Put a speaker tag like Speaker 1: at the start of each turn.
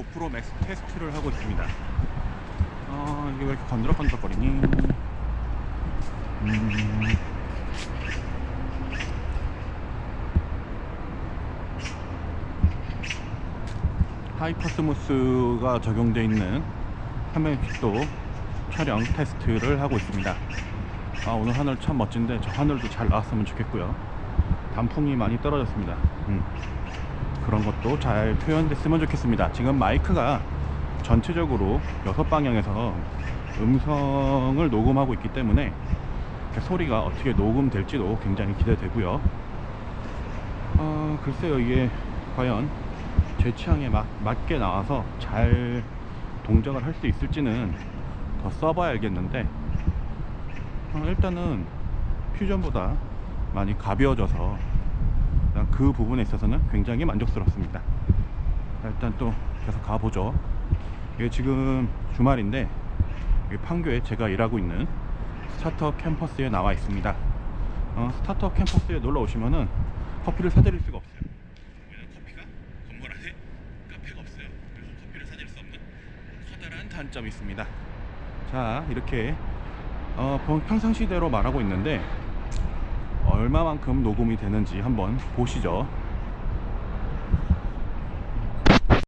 Speaker 1: 프로 맥스 테스트를 하고 있습니다. 어, 이게 왜 이렇게 건드럭건드럭거리니? 음. 하이퍼스무스가 적용되어 있는 화면식도 촬영 테스트를 하고 있습니다. 아, 오늘 하늘 참 멋진데 저 하늘도 잘 나왔으면 좋겠고요. 단풍이 많이 떨어졌습니다. 음. 그런 것도 잘 표현됐으면 좋겠습니다. 지금 마이크가 전체적으로 여섯 방향에서 음성을 녹음하고 있기 때문에 소리가 어떻게 녹음될지도 굉장히 기대되고요. 어, 글쎄요, 이게 과연 제 취향에 맞, 맞게 나와서 잘 동작을 할 수 있을지는 더 써봐야 알겠는데 어, 일단은 퓨전보다 많이 가벼워져서 그 부분에 있어서는 굉장히 만족스럽습니다. 자, 일단 또 계속 가보죠. 이게 지금 주말인데 판교에 제가 일하고 있는 스타트업 캠퍼스에 나와 있습니다. 어, 스타트업 캠퍼스에 놀러 오시면은 커피를 사드릴 수가 없어요. 단점이 있습니다. 자 이렇게 어, 평- 평상시대로 말하고 있는데 얼마만큼 녹음이 되는지 한번 보시죠.